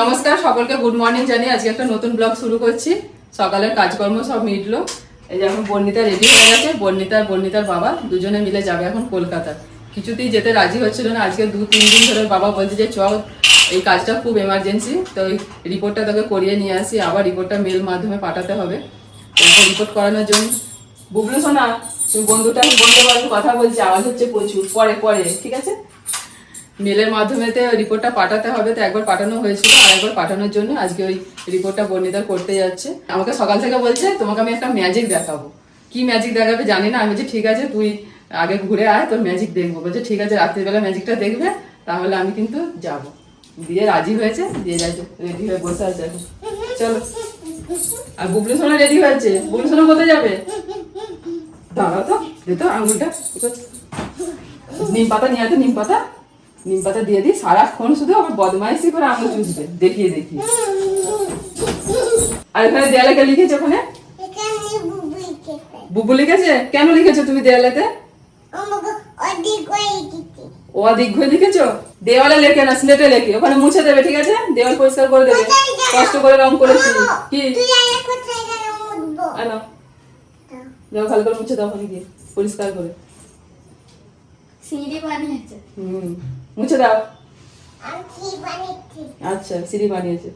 নমস্কার, সকলকে good morning জানিয়ে আজকে একটা নতুন ব্লগ শুরু করছি। সকালের কাজকর্ম সব মিটলো। এই যে এখন বর্ণিতা রেডি হয়ে গেছে। বর্ণিতার বর্ণিতার বাবা দুজনে মিলে যাবে এখন কলকাতা। কিছুতেই যেতে রাজি হচ্ছিল না। আজকে দু, তিন দিন ধরে বাবা বলছে যে, চল, এই কাজটা খুব এমার্জেন্সি তো ওই রিপোর্টটা তোকে করিয়ে নিয়ে আসি। আবার রিপোর্টটা মেল মাধ্যমে পাঠাতে হবে। রিপোর্ট করানোর জন্য। বুবলু শোনা তুমি বন্ধুটা বন্ধু বান্ধব কথা বলছি। আওয়াজ হচ্ছে প্রচুর। পরে পরে, ঠিক আছে? মেলের মাধ্যমে রিপোর্টটা পাঠাতে হবে, তো একবার পাঠানো হয়েছিল, আর একবার পাঠানোর জন্য আজকে ওই রিপোর্টটা বর্ণিতা করতে যাচ্ছে। আমাকে সকাল থেকে বলছে, তোমাকে আমি একটা ম্যাজিক দেখাবো। কি ম্যাজিক দেখাবে জানি না, আমি যে ঠিক আছে, তুই আগে ঘুরে আয়, তোর ম্যাজিক দেখব। বলছে, ঠিক আছে, রাত্রিবেলা ম্যাজিকটা দেখবে, তাহলে আমি কিন্তু যাব। দিয়ে রাজি হয়েছে, দিয়ে যাচ্ছে রেডি হয়ে বসে আছে চলো। আর বুবলু সোনা রেডি হয়েছে? বুবলু সোনা কোথায় যাবে? দাঁড়াও তো দে তো আঙুলটা নিম পাতা, নিয়ে নিম পাতা। নিম পাতা দিয়ে দিই সারাক্ষণ শুধু আবার বদমাইশি করে আঙুল চুষবে দেখিয়ে দেখিয়ে। আর এখানে দেয়ালে লিখেছে ওখানে? বুবু লিখেছে? কেন লিখেছো তুমি দেয়ালেতে? ও দীর্ঘ লিখেছো? দেওয়ালে লেখে না স্লেটে লেখে। ওখানে মুছে দেবে ঠিক আছে? দেওয়াল পরিষ্কার করে দেবে। কষ্ট করে রং করেছি। কি? আনো। যাও ভালো করে মুছে দাও ওখানে গিয়ে পরিষ্কার করে। সিঁড়ি বানিয়েছে। হুম। মুছে দাও। বানিয়েছি আচ্ছা সিঁড়ি বানিয়েছে।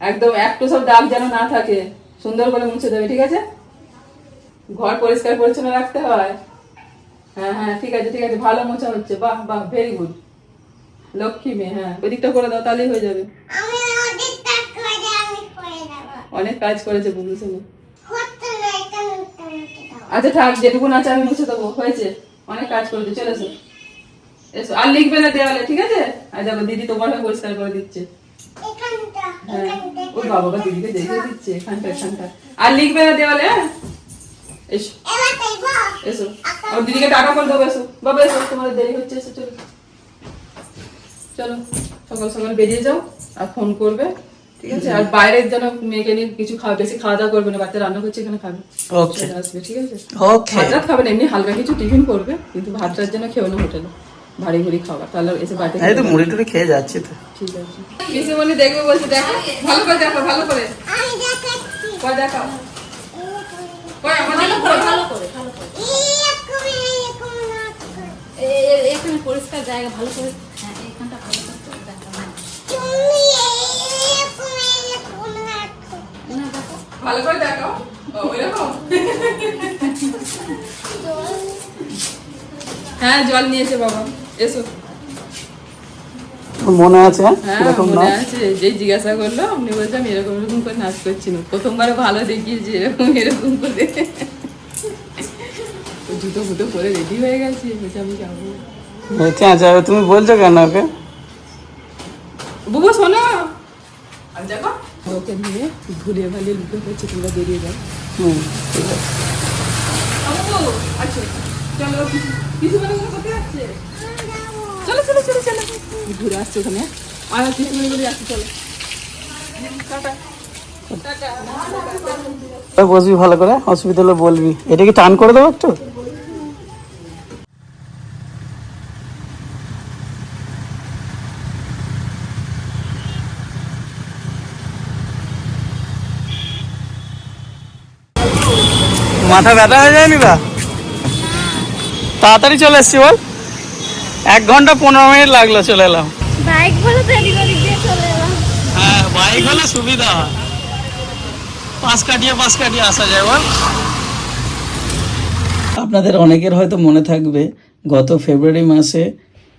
একদম একটু সব দাগ যেন না থাকে। সুন্দর করে মুছে দেবে ঠিক আছে? ঘর পরিষ্কার পরিচ্ছন্ন রাখতে হয়। হ্যাঁ হ্যাঁ ঠিক আছে ঠিক আছে ভালো মোছা হচ্ছে। বাহ বাহ ভেরি গুড লক্ষ্মী মেয়ে হ্যাঁ ওই দিকটা করে দাও তাহলেই হয়ে যাবে। অনেক কাজ করেছে বুবলু সঙ্গে হচ্ছে না এখানে উঠতে উঠতে দাও আচ্ছা থাক যেটুকু আছে আমি মুছে দেবো হয়েছে। অনেক কাজ করেছে চলে এসো। আর লিখবে না দেওয়ালে ঠিক আছে? আর দেখো দিদি তোমার হয়ে পরিষ্কার করে দিচ্ছে। হ্যাঁ ওর দিদিকে দেখে দিচ্ছে এখানটা এখানটা। আর লিখবে না দেওয়ালে হ্যাঁ? এসো। এসো। আর দিদিকে টাকা করে দেবো এসো। বাবা এসো তোমাদের দেরি হচ্ছে এসো চলো। চলো সকাল সকাল বেরিয়ে যাও আর ফোন করবে ঠিক আছে? আর বাইরের যেন মেয়েকে নিয়ে কিছু খাওয়া বেশি খাওয়া দাওয়া করবে না বাচ্চা রান্না করছে এখানে খাবে। ওকে আসবে ঠিক আছে? ওকে ভাত রাত খাবে না এমনি হালকা কিছু টিফিন করবে কিন্তু ভাত রাত যেন খেও না হোটেলে। ভারী ভুরি খাবার তাহলে এসে বাড়িতে এই তো খেয়ে মুড়ি টুড়ি খেয়ে যাচ্ছি তো। ঠিক আছে। পিসিমণি দেখবে বলছে দেখো ভালো করে দেখো ভালো করে। আমি দেখাচ্ছি কয় দেখাও আমাদের ভালো করে ভালো করে। এখানে পরিষ্কার জায়গা ভালো করে। হ্যাঁ এখানটা ভালো করে। না দেখো। ভালো করে দেখাও। ওইরকম? হ্যাঁ জল নিয়েছে বাবা। এসো। মনে আছে? হ্যাঁ হ্যাঁ মনে আছে। যে জিজ্ঞাসা করল আপনি বলছে আমি এরকম এরকম করে নাচ করছি না। প্রথমবারে ভালো দেখিয়েছি এরকম এরকম করে। জুতো ফুটো পরে রেডি হয়ে গেছে বলছে আমি যাব। চেঁচা যাবে। তুমি বলছো কেন ওকে? বুবু শোনো। দেখো ওকে নিয়ে ঘুরিয়ে ভালিয়ে লুকে হচ্ছে তোমরা বেরিয়ে যাও। হুম। ঠিক আছে আচ্ছা চলো কিছু কিছু মানে কোথায় যাচ্ছে চলো চলো চলো চলো। ঘুরে আসছে ওখানে? আর যাচ্ছে চলো। বসবি ভালো করে অসুবিধা হলে বলবি। এটা কি টান করে দেবো একটু? মাথা ব্যথা হয়ে যায়নি বা? তাড়াতাড়ি চলে এসছি বল। এক ঘণ্টা পনেরো মিনিট লাগল চলে এলাম। বাইক বলে তো এদিক ওদিক দিয়ে চলে এলাম। হ্যাঁ বাইক হলে সুবিধা পাশ কাটিয়ে পাশ কাটিয়ে আসা যায় বল। আপনাদের অনেকের হয়তো মনে থাকবে গত ফেব্রুয়ারি মাসে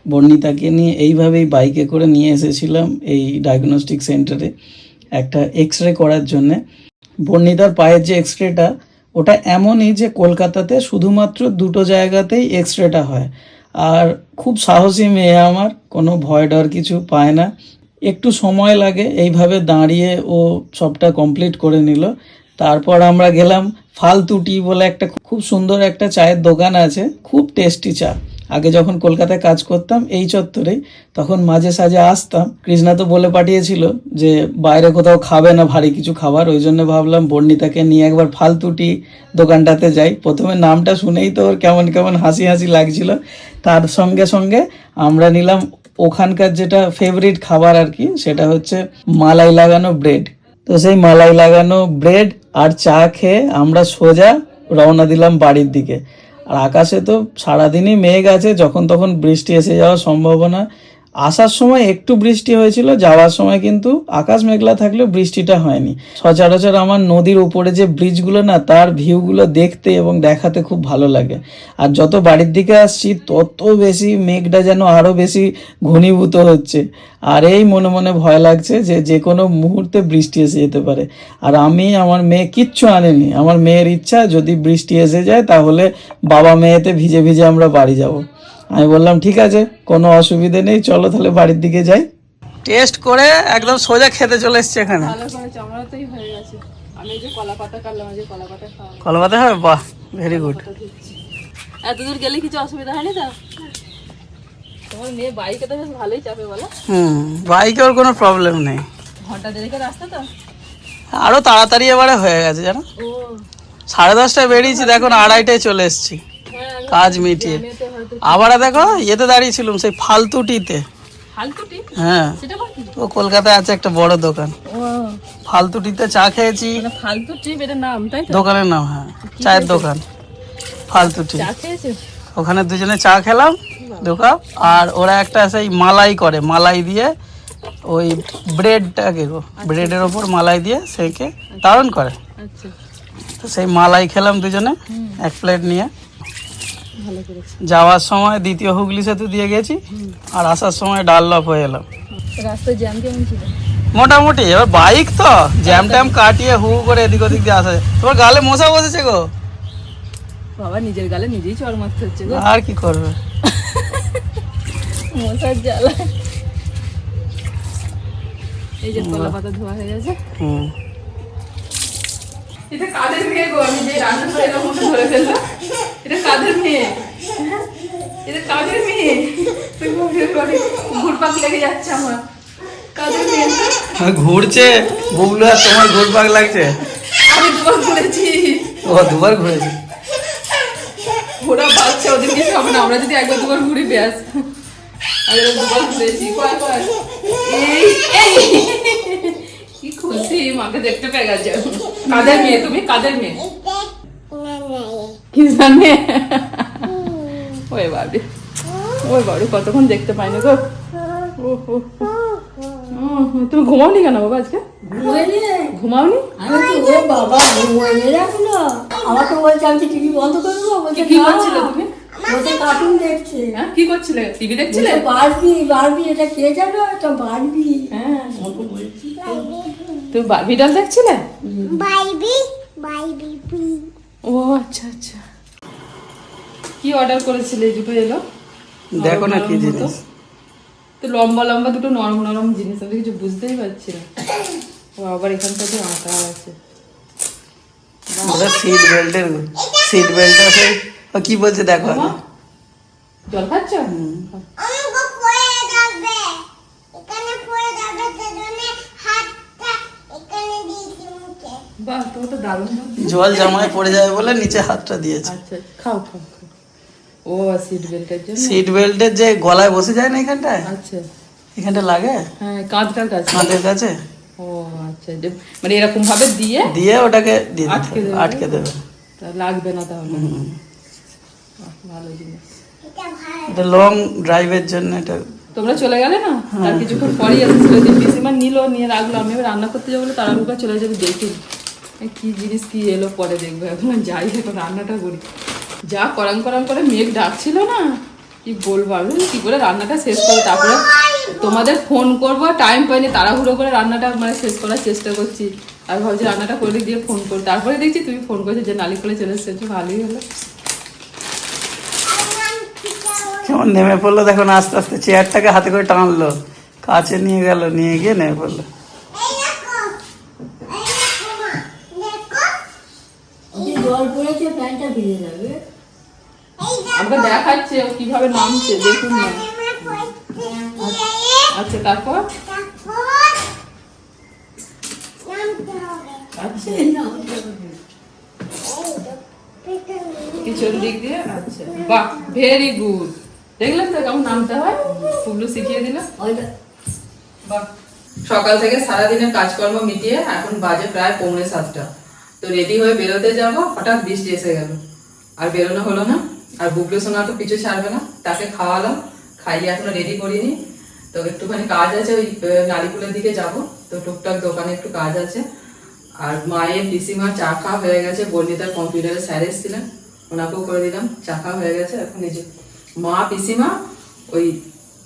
বর্ণিতাকে নিয়ে এইভাবেই বাইকে করে নিয়ে এসেছিলাম এই ডায়াগনস্টিক সেন্টারে একটা এক্স রে করার জন্যে। বর্ণিতার পায়ের যে এক্স রেটা ওটা এমনই যে কলকাতাতে শুধুমাত্র দুটো জায়গাতেই এক্স রেটা হয়। আর খুব সাহসী মেয়ে আমার, কোনো ভয় ডর কিছু পায় না। একটু সময় লাগে, এইভাবে দাঁড়িয়ে ও সবটা কমপ্লিট করে নিল। তারপর আমরা গেলাম ফালতুটি বলে একটা খুব সুন্দর একটা চায়ের দোকান আছে, খুব টেস্টি চা। আগে যখন কলকাতায় কাজ করতাম এই চত্বরে, তখন মাঝে সাঝে আসতাম। কৃষ্ণা তো বলে পাঠিয়েছিল যে, বাইরে কোথাও খাবে না ভারী কিছু খাবার। ওই জন্য ভাবলাম বর্ণিতাকে নিয়ে একবার ফালতুটি দোকানটাতে যাই। প্রথমে নামটা শুনেই তো ওর কেমন কেমন হাসি হাসি লাগছিল। তার সঙ্গে সঙ্গে আমরা নিলাম ওখানকার যেটা ফেভারিট খাবার আর কি, সেটা হচ্ছে মালাই লাগানো ব্রেড তো সেই মালাই লাগানো ব্রেড আর চা খেয়ে আমরা সোজা রওনা দিলাম বাড়ির দিকে। আর আকাশে তো সারাদিনই মেঘ আছে যখন তখন বৃষ্টি এসে যাওয়ার সম্ভাবনা। আসার সময় একটু বৃষ্টি হয়েছিল, যাওয়ার সময় কিন্তু আকাশ মেঘলা থাকলেও বৃষ্টিটা হয়নি। সচরাচর আমার নদীর উপরে যে ব্রিজগুলো না, তার ভিউগুলো দেখতে এবং দেখাতে খুব ভালো লাগে। আর যত বাড়ির দিকে আসছি, তত বেশি মেঘটা যেন আরও বেশি ঘনীভূত হচ্ছে। আর এই মনে মনে ভয় লাগছে যে যে কোনো মুহূর্তে বৃষ্টি এসে যেতে পারে। আর আমি, আমার মেয়ে কিচ্ছু আনেনি। আমার মেয়ের ইচ্ছা, যদি বৃষ্টি এসে যায়, তাহলে বাবা মেয়েতে ভিজে ভিজে আমরা বাড়ি যাব। আমি বললাম ঠিক আছে কোনো অসুবিধে নেই চলো তাহলে বাড়ির দিকে যাই। টেস্ট করে একদম সোজা খেতে চলে এসছে এখানে। ভালো করেছে আমারও হয়ে গেছে। আমি এই যে কলা পাতা হবে বাহ ভেরি গুড এত দূর গেলে কিছু অসুবিধা হয়নি তো? তোমার মেয়ে বাইকে তো বেশ ভালোই চাপে হুম বাইকে ওর কোনো প্রবলেম নেই। ঘণ্টা রাস্তা তো? আরও তাড়াতাড়ি এবারে হয়ে গেছে জানো? সাড়ে দশটায় বেরিয়েছি দেখুন আড়াইটায় চলে এসেছি। কাজ মিটিয়ে। আবার দেখো ইয়েতে দাঁড়িয়েছিলাম সেই ফালতুটিতে। হ্যাঁ। ও কলকাতায় আছে একটা বড় দোকান। ফালতুটিতে চা খেয়েছি। মানে দোকানের নাম হ্যাঁ। চায়ের দোকান। ফালতুটি ওখানে দুজনে চা খেলাম দু কাপ আর ওরা একটা সেই মালাই করে মালাই দিয়ে ওই ব্রেডটাকে গো ব্রেডের ওপর মালাই দিয়ে সেকে দারুণ করে। আচ্ছা। তো সেই মালাই খেলাম দুজনে এক প্লেট নিয়ে। ভালো করেছে। যাওয়ার সময় দ্বিতীয় হুগলি সেতু দিয়ে গেছি আর আসার সময় ডাল্লপ হয়ে এলাম। রাস্তায় জ্যাম কেমন ছিল? মোটামুটি এবার বাইক তো জ্যাম ট্যাম কাটিয়ে হু করে এদিক ওদিক দিয়ে আসা যায়। তোমার গালে মশা বসেছে গো। বাবা নিজের গালে নিজেই চড় মারতে হচ্ছে গো। আর কি করবে? মশার জ্বালা। এই যে কলা পাতা ধোয়া হয়ে গেছে। হুম। এটা কাদের মেয়ে গো? আমি যে রান্না করে এরকম ধরে ফেললাম এটা কাদের মেয়ে? এটা কাদের মেয়ে? তুই ঘুরে ঘুরে ঘুরপাক লেগে যাচ্ছে আমার। কাদের মেয়ে? ঘুরছে। বুবলু আর তোমার ঘুরপাক লাগছে? আমি দুবার ঘুরেছি। ও দুবার ঘুরেছে। ওরা বাচ্চা ওদের কিছু হবে না। আমরা যদি একবার দুবার ঘুরি ব্যাস। আমি দুবার ঘুরেছি। কয়? মাকে দেখতে পেয়ে গেছে। কাদের মেয়ে? তুমি কাদের মেয়ে? কি জানে? ওই বাড়ি ওই বাড়ি কতক্ষণ দেখতে পাই না গো। ও, তুমি ঘুমাওনি কেন বাবা আজকে? ঘুমাওনি? বাবা ঘুমিয়ে রাখল আমাকে বলছে আমি টিভি বন্ধ করে দেবো। বলছে কি। করছিলে তুমি? কার্টুন দেখছে। হ্যাঁ কি করছিলে? টিভি দেখছিলে? বারবি বারবি এটা কে জানো? এটা বারবি হ্যাঁ। বলছি তুমি বারবি ডল দেখছিলে? বাইবি বাইবি ও আচ্ছা আচ্ছা। কি অর্ডার করেছিলে? এই দুটো এলো? দেখো না কি জিনিস। তো লম্বা লম্বা দুটো নরম নরম জিনিস আমি কিছু বুঝতেই পারছি না। ও আবার এখানটাতে আটা আছে। সিট বেল্টের সিট বেল্টটা সেই ও কি বলছে দেখো। জল খাচ্ছ আমাকে পড়ে যাবে এখানে পড়ে যাবে সেজন্য হাতটা এখানে দিয়েছি মুখে বাহ তোমার তো দারুণ জল জামায় পড়ে যাবে বলে নিচে হাতটা দিয়েছে। আচ্ছা খাও খাও ও সিট বেল্টের জন্য? সিট বেল্টের যে গলায় বসে যায় না এখানটায়? আচ্ছা। এখানটা লাগে? হ্যাঁ কাঁধটার কাছে কাঁধের কাছে? ও আচ্ছা মানে এরকম ভাবে দিয়ে? দিয়ে ওটাকে দিয়ে আটকে দেবে। আটকে দেবে। তা লাগবে না তাহলে। ভালো জিনিস। এটা লং ড্রাইভের জন্য এটা তোমরা চলে গেলে না? তার কিছুক্ষণ পরেই এসেছিল যে পিসিমা নিল নিয়ে রাখল আমি রান্না করতে যাব তারা চলে যাবে দেখি। কি জিনিস কি এলো পরে দেখব। এখন যাই, এখন রান্নাটা করি। যা করাম করাম করে মেঘ ডাকছিল না, কি বলব আমি? কি করে রান্নাটা শেষ করব তারপরে তোমাদের ফোন করব টাইম পাইনি, তাড়াহুড়ো করে রান্নাটা মানে শেষ করার চেষ্টা করছি। আর ভাবছি রান্নাটা করে দিয়ে ফোন করো তারপরে দেখছি তুমি ফোন করেছ যে নালি করে চলে এসেছ, ভালোই হলো। কেমন নেমে পড়ল? দেখো আস্তে আস্তে চেয়ারটাকে হাতে করে টানলো। কাছে নিয়ে গেল, নিয়ে গিয়ে নেমে পড়ল এই দেখো এই দেখো মা দেখো যদি জল পড়েছে প্যান্টটা ভিজে যাবে। আমাকে দেখাচ্ছে ও কীভাবে নামছে দেখুন না। আচ্ছা তারপর? আচ্ছা। পেছনে দিক দিয়ে আচ্ছা। বাহ ভেরি গুড দেখলেন তো কেমন নামতে হয়? পুবলু শিখিয়ে দিল। বাহ। সকাল থেকে সারাদিনের কাজকর্ম মিটিয়ে এখন বাজে প্রায় পৌনে সাতটা। তো রেডি হয়ে বেরোতে যাব হঠাৎ বৃষ্টি এসে গেল। আর বেরোনো হলো না আর বুবলু সোনা তো পিছু ছাড়বে না তাকে খাওয়ালাম খাইয়ে এখনও রেডি করিনি। তো একটুখানি কাজ আছে ওই আহ, নালিকুলের দিকে যাব তো টুকটাক দোকানে একটু কাজ আছে। আর মায়ের পিসিমা চা খাওয়া হয়ে গেছে বর্ণিতার কম্পিউটারে স্যার এসেছিলেন ওনাকেও করে দিলাম চা খাওয়া হয়ে গেছে। এখন এই যে মা পিসিমা ওই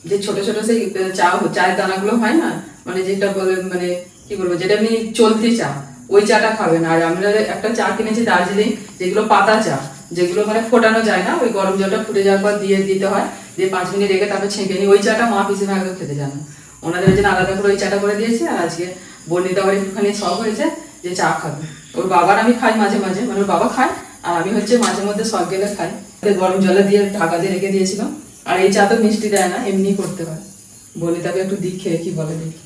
যে ছোট ছোট সেই চা চায়ের দানাগুলো হয় না মানে যেটা বলে মানে কি বলব যেটা এমনি চলতি চা। ওই চাটা খাবেন। আর আমরা একটা চা কিনেছি দার্জিলিং, যেগুলো পাতা চা, যেগুলো মানে ফোটানো যায় না, ওই গরম জলটা ফুটে যাওয়ার পর দিয়ে দিতে হয়। দিয়ে পাঁচ মিনিট রেখে তারপর ছেঁকে নিই। ওই চাটা মা পিসিমা আগে খেতে জানে। ওনাদের জন্য আলাদা করে ওই চাটা করে দিয়েছি, আর আজকে বর্ণিতা আবার একটুখানি শখ হয়েছে যে চা খাবে। ওর বাবার আমি খাই মাঝে মাঝে মানে ওর বাবা খায়, আর আমি হচ্ছে মাঝে মধ্যে শখ গেলে খাই। গরম জলে দিয়ে ঢাকা দিয়ে রেখে দিয়েছিলাম। আর এই চা তো মিষ্টি দেয় না, এমনি করতে হয়। বর্ণিতাকে একটু দিক খেয়ে কি বলে দেখি।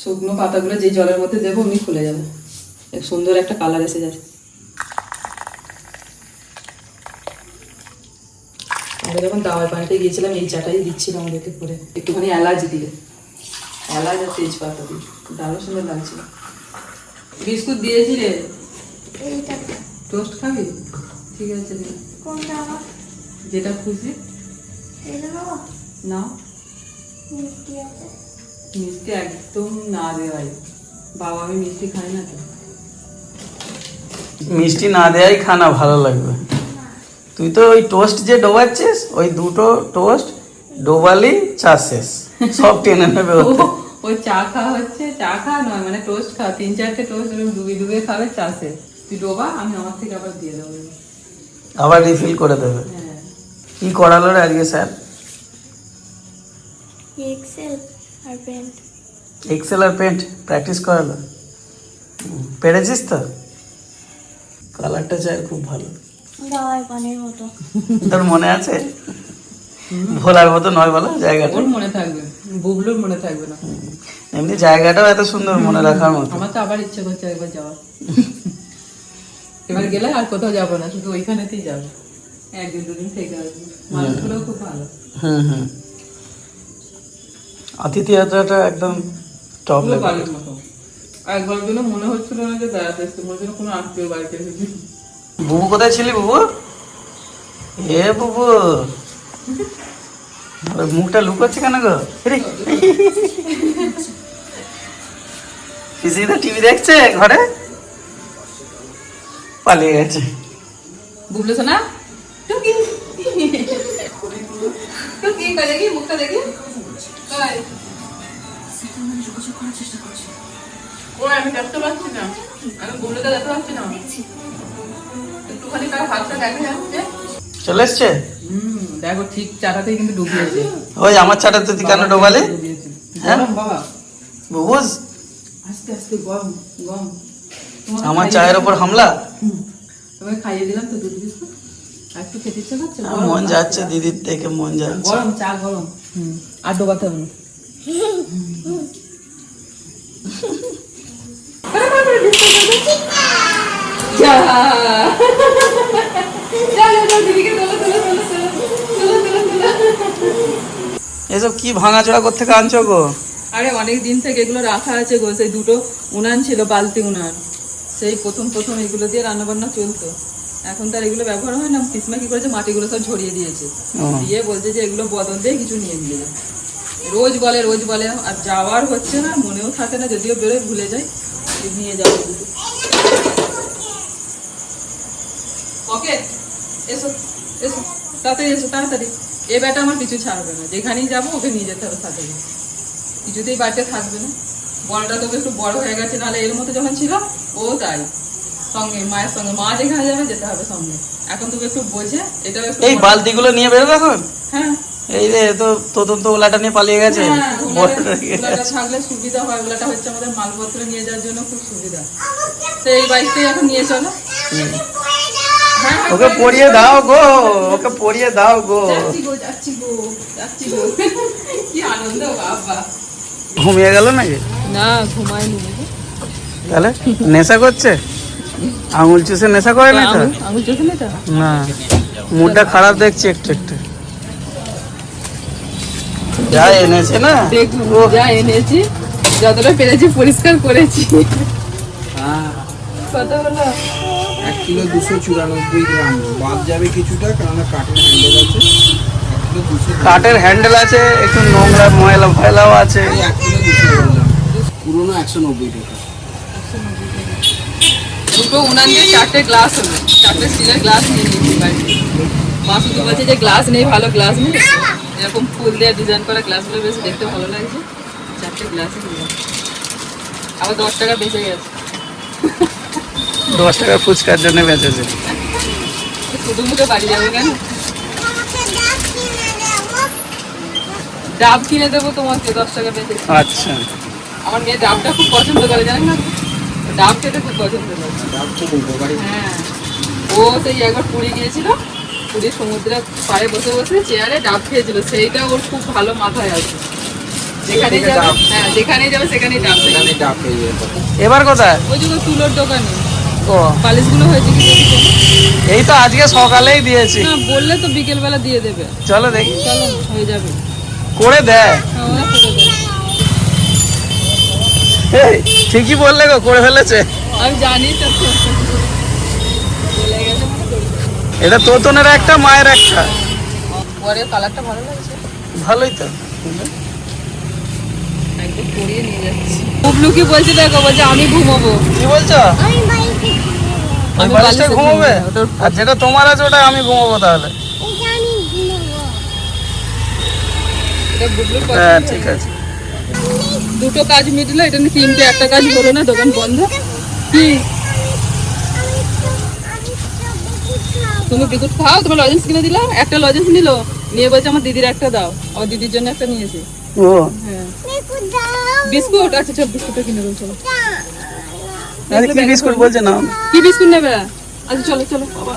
শুকনো পাতাগুলো যে জলের মধ্যে দেবো অমনি খুলে যাবে। এক সুন্দর একটা কালার এসে যাচ্ছে আমরা যখন দাওয়ার পানিতে গিয়েছিলাম এই চাটাই দিচ্ছিলাম আমাদেরকে করে। একটুখানি এলাচ দিয়ে। এলাচ আর তেজপাতা দিয়ে। দারুণ সুন্দর লাগছিল। বিস্কুট দিয়েছি রে। টোস্ট খাবি? ঠিক আছে। যেটা খুশি। না মিষ্টি একদম না দেওয়াই। বাবা আমি মিষ্টি খাই না তো। মিষ্টি না দেয়াই খানা ভালো লাগবে। তুই তো ওই টোস্ট যে ডোবাচ্ছিস ওই দুটো টোস্ট ডোবালি চা শেষ। সব টেনে নেবে ও, ওই চা খাওয়া হচ্ছে চা খাওয়া নয় মানে টোস্ট খাওয়া। তিন চারটে টোস্ট ডুবে ডুবে খাবে চা শেষ। তুই ডোবা আমি আমার থেকে আবার দিয়ে দেবো। আবার রিফিল করে দেবে। হ্যাঁ। কি করালো রে আজকে স্যার? এক্সেল আর পেন্ট এক্সেল আর পেন্ট প্র্যাকটিস করালো পেরেছিস তো? কালারটা চায়ের খুব ভালো। দাওয়াই পানির মতো। তোর মনে আছে? ভোলার মতো নয় বলো জায়গাটা। ওর মনে থাকবে। বুবলুর মনে থাকবে না। এমনি জায়গাটাও এত সুন্দর মনে রাখার মতো। আমার তো আবার ইচ্ছে করছে একবার যাওয়ার। এবার গেলে আর কোথাও যাব না শুধু ওইখানেতেই যাব। একদিন দুদিন থেকে আসব। মানুষগুলো খুব ভালো। হুম হুম। আতিথেয়তাটা একদম টপ লেভেল একবার জন্য মনে হচ্ছিল না যে বেড়াতে এসছে মনে হচ্ছিল কোনো আত্মীয় বাড়িতে এসেছি বুবু কোথায় ছিলি বুবু? এ বুবু মুখটা লুকোচ্ছে কেন গো? পিসিদা টিভি দেখছে ঘরে? পালিয়ে গেছে। বুবলু সোনা টুকি টুকি কই দেখি মুখটা দেখি। কই ও আমি দেখতে পাচ্ছি না। আমি বুবলুকে দেখতে পাচ্ছি না। একটুখানি তার হাতটা দেখা যাচ্ছে। চলে এসছে? হুম দেখো ঠিক চাটাতেই কিন্তু ডুবিয়েছে। ওই আমার চাটা তুই কেন ডোবালি? হ্যাঁ? বাবা। বুবুজ? আস্তে আস্তে গরম তোমাকে আমার চায়ের ওপর হামলা? হুম। তোমাকে খাইয়ে দিলাম তো দুধ বিস্কুট একটু খেতে ইচ্ছে করছে? মন যাচ্ছে দিদির থেকে মন যাচ্ছে। গরম চা গরম। হুম আর ডোবাতে হবে। এসব কি ভাঙাচোরা করতে আনছো গো? আরে অনেক দিন থেকে এগুলো রাখা আছে গো। সেই দুটো উনান ছিল বালতি উনান। সেই প্রথম প্রথম এগুলো দিয়ে রান্না বান্না চলতো। এখন তার এগুলো ব্যবহার হয় না। পিসমা কি করেছে? মাটিগুলো সব ঝরিয়ে দিয়েছে। দিয়ে বলছে যে এগুলো বদল দিয়ে কিছু নিয়ে নিয়ে। রোজ বলে রোজ বলে। আর যাওয়ার হচ্ছে না মনেও থাকে না যদিও বেরোয় ভুলে এই নিয়ে যাব ওকে এসো এসো তাড়াতাড়ি এসো তাড়াতাড়ি। এ ব্যাটা আমার পিছু ছাড়বে না। যেখানেই যাব ওকে নিয়ে যেতে হবে সাথে কিছুতেই বাড়িতে থাকবে না। বড়টা তবে একটু বড় হয়ে গেছে নাহলে এর মতো যখন ছিল ও তাই। সঙ্গে মায়ের সঙ্গে। মা যেখানে যাবে যেতে হবে সঙ্গে। এখন তোকে একটু বোঝে এটাও একটু এই বালতিগুলো নিয়ে বেরোবে এখন? হ্যাঁ। এই রে তো তদন্ত ওলাটা নিয়ে পালিয়ে গেছে? হ্যাঁ। থাকলে সুবিধা হয় ওগুলাটা হচ্ছে আমাদের মালপত্র নিয়ে যাওয়ার জন্য খুব সুবিধা। তো এই বাইকটাই এখন নিয়ে চলো। হ্যাঁ, হ্যাঁ, ওকে পরিয়ে দাও গো ওকে পরিয়ে দাও গো। ঘুমিয়ে গেল নাকি? না ঘুমায়নি তাহলে নেশা করছে? আঙুল চুষে নেশা করে না তো? আঙুল না এটা না। মুডটা খারাপ দেখছি একটু একটু। যা এনেছে না? দেখুন যা এনেছি যতটা পেরেছি পরিষ্কার করেছি। কত হলো। এক কিলো দুশো চুরানব্বই গ্রাম। বাদ যাবে কিছুটা কারণ কাঠের হ্যান্ডেল আছে। কাঠের হ্যান্ডেল আছে একটু নোংরা ময়লা ফয়লাও আছে। এক কিলো দুশো বললাম পুরোনো একশো নব্বই টাকা। দুটো উনান দিয়ে চারটে গ্লাস হলো। চারটে স্টিলের গ্লাস নিয়ে নিয়েছি বাড়িতে মা শুধু বলছে যে গ্লাস নেই ভালো গ্লাস নেই। এরকম ফুল দিয়ে ডিজাইন করা গ্লাসগুলো বেশ দেখতে ভালো লাগছে। চারটে গ্লাস আবার দশ টাকা বেঁচে গেছে। দশ টাকা ফুচকার জন্য বেঁচেছে। শুধু মুখে বাড়ি যাবে কেন? ডাব কিনে দেবো তোমাকে দশ টাকা বেঁচে আচ্ছা। আমার মেয়ে ডাবটা খুব পছন্দ করে জানেন না? ডাব খেতে খুব পছন্দ করে ডাব হ্যাঁ। ও সেই একবার পুরী গিয়েছিল। পুরী সমুদ্রের পাড়ে বসে বসে চেয়ারে ডাব খেয়েছিল। সেইটা ওর খুব ভালো মাথায় আছে। যেখানে যাবে ডাব। হ্যাঁ এবার কোথায়? ওই যে তুলোর দোকানে। ও। পালিশগুলো হয়েছে কি এই তো আজকে সকালেই দিয়েছি। না বললে তো বিকেলবেলা দিয়ে দেবে। চলো দেখি। চলো হয়ে যাবে। করে দেয় ঠিকই বললে গো করে ফেলেছে। আমি জানি তো। এটা তোতনের একটা মায়ের একটা। পরে কালারটা ভালো লাগছে। ভালোই তো। একদম পরিয়ে নিয়ে যাচ্ছি। বুবলু কি বলছে দেখো? বলছে আমি ঘুমাবো। কি বলছো? আমি বালিশে ঘুমাবে। আর যেটা তোমার আছে ওটা আমি ঘুমাবো তাহলে। আমি ঘুমাবো। এটা বুবলুর হ্যাঁ ঠিক আছে। দুটো কাজ মিটলো এটা নিয়ে তিনটে একটা কাজ হলো না দোকান বন্ধ? কি? তুমি বিস্কুট খাও তোমার লজেন্স কিনে দিলাম একটা লজেন্স নিলো নিয়ে বলছে আমার দিদির একটা দাও আমার দিদির জন্য একটা নিয়েছি। হ্যাঁ। বিস্কুট আচ্ছা চল বিস্কুটটা কিনে দেবো চলো আরে কি বিস্কুট বলছে না? কি বিস্কুট নেবে? আচ্ছা চলো চলো বাবা।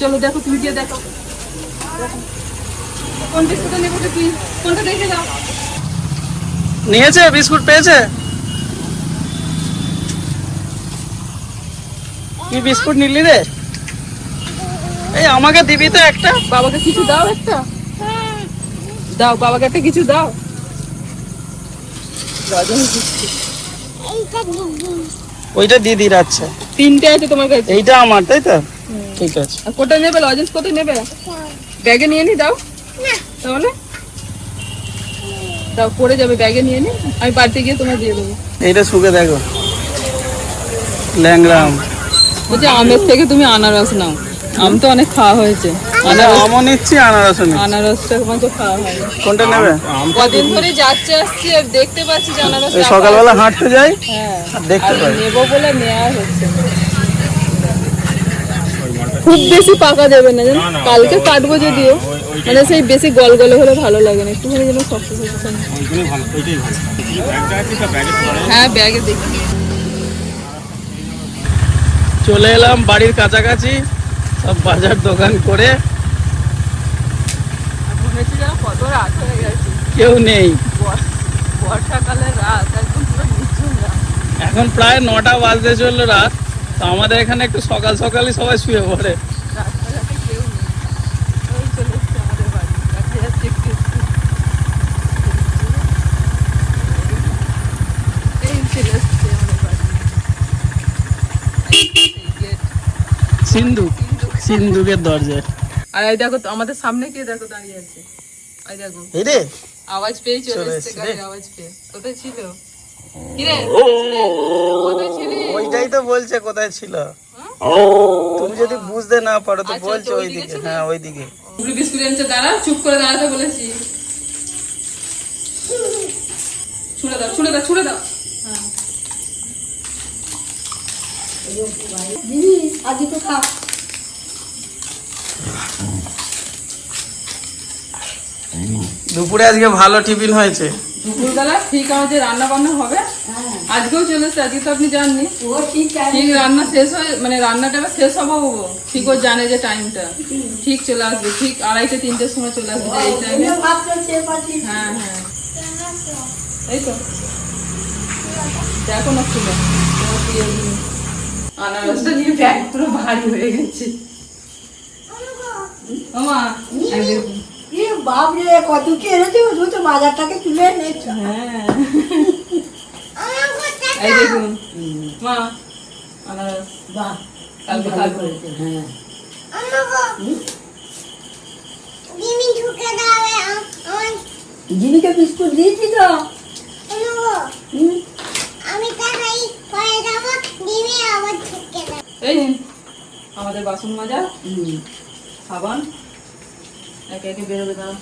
চলো দেখো তুমি গিয়ে দেখো। কোন বিস্কুটটা নেব কি? কোনটা দেখে দাও নিয়েছে? বিস্কুট পেয়েছে? কি বিস্কুট নিলি রে? এই আমাকে দিবি তো একটা। বাবাকে কিছু দাও একটা। দাও বাবাকে একটা কিছু দাও। লজেন্স দিচ্ছি। এইটা দিদি ওইটা আচ্ছা তিনটে আছে তোমার কাছে। এইটা আমার তাই তো? ঠিক আছে। আর কোথায় নেবে? লজেন্স কোথায় নেবে? ব্যাগে নিয়ে নি দাও। তাহলে? দাও পড়ে যাবে ব্যাগে নিয়ে নি আমি বাড়িতে গিয়ে তোমায় দিয়ে দেবো। এইটা শুকে দেখো। ল্যাংরাম বলছি আমের থেকে তুমি আনারস নাও। আম তো অনেক খাওয়া হয়েছে। আমও নিচ্ছি আনারসও নিচ্ছি। আনারসটা মাত্র খাওয়া হয় কোনটা নেবে? কদিন ধরে যাচ্ছে আসছি আর দেখতে পাচ্ছি যে আনারস সকালবেলা হাঁটতে যাই হ্যাঁ দেখতে আর পাই। নেব বলে নেওয়া হচ্ছে। খুব বেশি পাকা দেবে না জানো? কালকে কাটবো যদিও। মানে সেই বেশি গল গলে হলে ভালো লাগে না একটুখানি যেন শক্ত শক্ত। হ্যাঁ ব্যাগে দেখি। চলে এলাম বাড়ির কাছাকাছি সব বাজার দোকান করে। কেউ নেই। এখন প্রায় নটা বাজতে চলল রাত তো আমাদের এখানে একটু সকাল সকালই সবাই শুয়ে পড়ে রাস্তাঘাটে কেউ নেই ওই চলে এসছে আমাদের বাড়ি দেখা যাচ্ছে একটু একটু। এই চলে এসছে আমাদের বাড়ি এই gate। সিন্ধু সিন্ধুকের দরজায় আর এই দেখো আমাদের সামনে কে দেখো দাঁড়িয়ে আছে? এই দেখো। রে। আওয়াজ পেয়ে চলে চলে এসছে এসছে গাড়ির আওয়াজ পেয়ে। কোথায় ছিল? কিরে? কোথায় ছিলি? ওইটাই তো বলছে কোথায় ছিল? তুমি যদি বুঝতে না পারো তো আচ্ছা, বলছে ওইদিকে হ্যাঁ ওইদিকে। বিস্কুট এনেছে দাঁড়া চুপ করে দাঁড়াতে বলেছি। ছুড়ে দাও ছুড়ে দাও ছুড়ে দাও। হ্যাঁ আর দুটো খা। দুপুরে আজকে ভালো টিফিন হয়েছে। দুপুরবেলা ঠিক আমাদের রান্না বান্না হবে আজকেও চলে এসছে আজকে তো আপনি জাননি। ঠিক রান্না শেষ হয়ে মানে রান্নাটা এবার শেষ হব হব ঠিক ও জানে যে টাইমটা ঠিক চলে আসবে ঠিক আড়াইটে তিনটের সময় চলে আসবে এই টাইমে হ্যাঁ হ্যাঁ। এই তো। দেখো না খুলে তোমার প্রিয় জিনিস। আনারসটা নিয়ে ব্যাগ পুরো ভারী হয়ে গেছে। মামা। এ বাপরে কত কি এনেছো তো বাজারটাকে তুলে এনেছো। হ্যাঁ। এই দেখুন। মা আনারস। বাহ কালকে ভালো করেছে, হ্যাঁ। জিনিকে বিস্কুট দিয়েছি তো? আমি তাকাই পরে যাব ডিমি আবার ঢুকে দাও এই নিন আমাদের বাসন মাজা। সাবান একে একে বেরোবে দাও।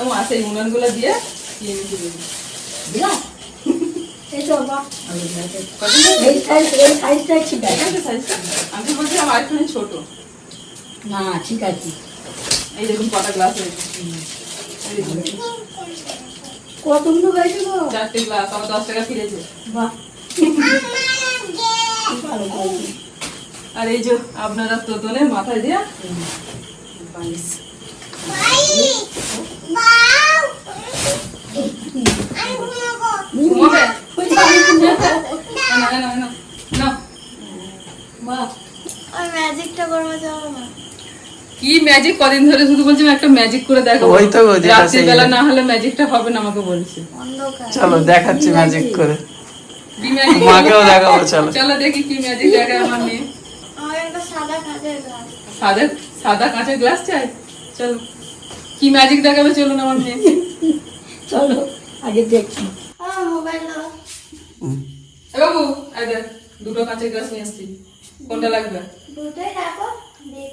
এবং আছে এই উনানগুলো দিয়ে দিয়ে নিতে দেবে দিলা? এই তো বাহ। কদিন এই সাইজ এই সাইজটা ঠিক আছে আছে সাইজটা আমি বলছি আমার একটুখানি ছোট। না ঠিক আছে। এই দেখুন কটা গ্লাস হয়েছে কতগুলো হয়েছে গো চারটে গ্লাস আমার দশ টাকা ফিরেছে বাহ। আর এই যে আপনারা তোতনে মাথায় দিয়ে বালিশ। না না না না না। বাহ। আর ম্যাজিকটা করব যাব না কি ম্যাজিক কদিন ধরে শুধু বলছি একটা ম্যাজিক করে দেখো ওই তো যেটা বেলা না হলে ম্যাজিকটা হবে না আমাকে বলছে। চলো দেখাচ্ছি ম্যাজিক করে। কি ম্যাজিক মাকেও দেখাবো চলো। চলো দেখি কি ম্যাজিক দেখায় আমার মেয়ে। আমার একটা সাদা সাদা সাদা কাঁচের গ্লাস চাই? চলো। কি ম্যাজিক দেখাবে চলুন আমার মেয়ে। চলো আগে দেখছি আমার মোবাইল দাও এ বাবু দুটো কাঁচের গ্লাস নিয়ে এসছি কোনটা লাগবে? দুটোই রাখো দেখ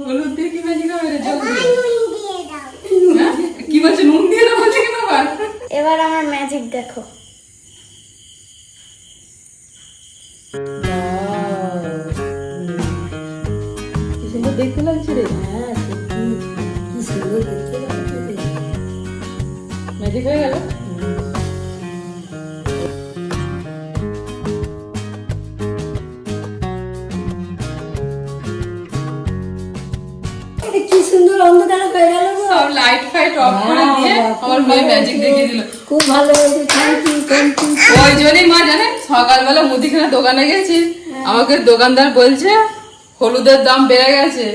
হলুদ দিয়ে কি ম্যাজিক হবে রে? জল দিয়ে? নুন দিয়ে দাও। হ্যাঁ? কি বলছে? নুন দিয়ে না বলছে কেন আবার এবার আমার ম্যাজিক দেখো। সুন্দর দেখতে লাগছে রে। হ্যাঁ কি সুন্দর দেখতে লাগছে ম্যাজিক হয়ে গেল? লাইট অফ করে দিয়ে আমার মেয়ে ম্যাজিক দেখিয়ে দিল। খুব ভালো হয়েছে থ্যাংক ইউ থ্যাংক ইউ ওই জন্যই মা জানেন সকালবেলা মুদিখানা দোকানে গেছি। আমাকে দোকানদার বলছে হলুদের দাম বেড়ে গেছে।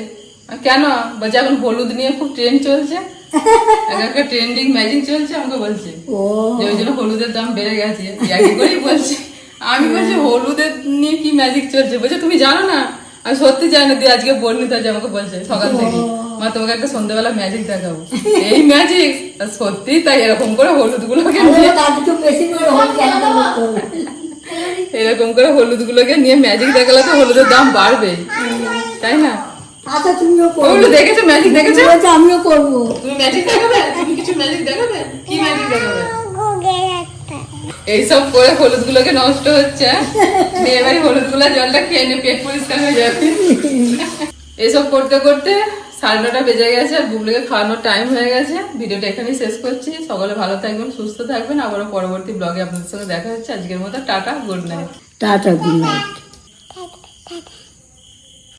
কেন? বলছে এখন হলুদ নিয়ে খুব ট্রেন্ড চলছে। এক একটা ট্রেন্ডিং ম্যাজিক চলছে আমাকে বলছে। যে ওই জন্য হলুদের দাম বেড়ে গেছে। একই করেই বলছে আমি বলছি হলুদের নিয়ে কি ম্যাজিক চলছে? বলছে তুমি জানো না? আমি সত্যি জানি না দিয়ে আজকে বর্ণিতা যে আমাকে বলছে সকাল থেকে মা তোমাকে একটা সন্ধ্যাবেলা ম্যাজিক দেখাবো। এই ম্যাজিক সত্যি তাই এরকম করে হলুদ গুলোকে। এরকম করে হলুদ গুলোকে নিয়ে ম্যাজিক দেখালে তো হলুদের দাম বাড়বে। তাই না? আচ্ছা তুমিও করো। ওগুলো দেখেছ ম্যাজিক দেখেছ? আমিও করব। তুমি ম্যাজিক দেখাবে? তুমি কিছু ম্যাজিক দেখাবে? কি ম্যাজিক দেখাবে? এইসব করে হলুদ গুলোকে নষ্ট হচ্ছে মেয়ে বাড়ি হলুদগুলা জলটা খেয়ে নে, পেট পরিষ্কার হয়ে যাবে। এসব করতে করতে সাড়ে নটা বেজে গেছে, আর বুবলিকে খাওয়ানোর টাইম হয়ে গেছে। ভিডিওটা এখানেই শেষ করছি। সকলে ভালো থাকবেন, সুস্থ থাকবেন। আবারও পরবর্তী ব্লগে আপনাদের সঙ্গে দেখা হচ্ছে। আজকের মতো tata good night tata good night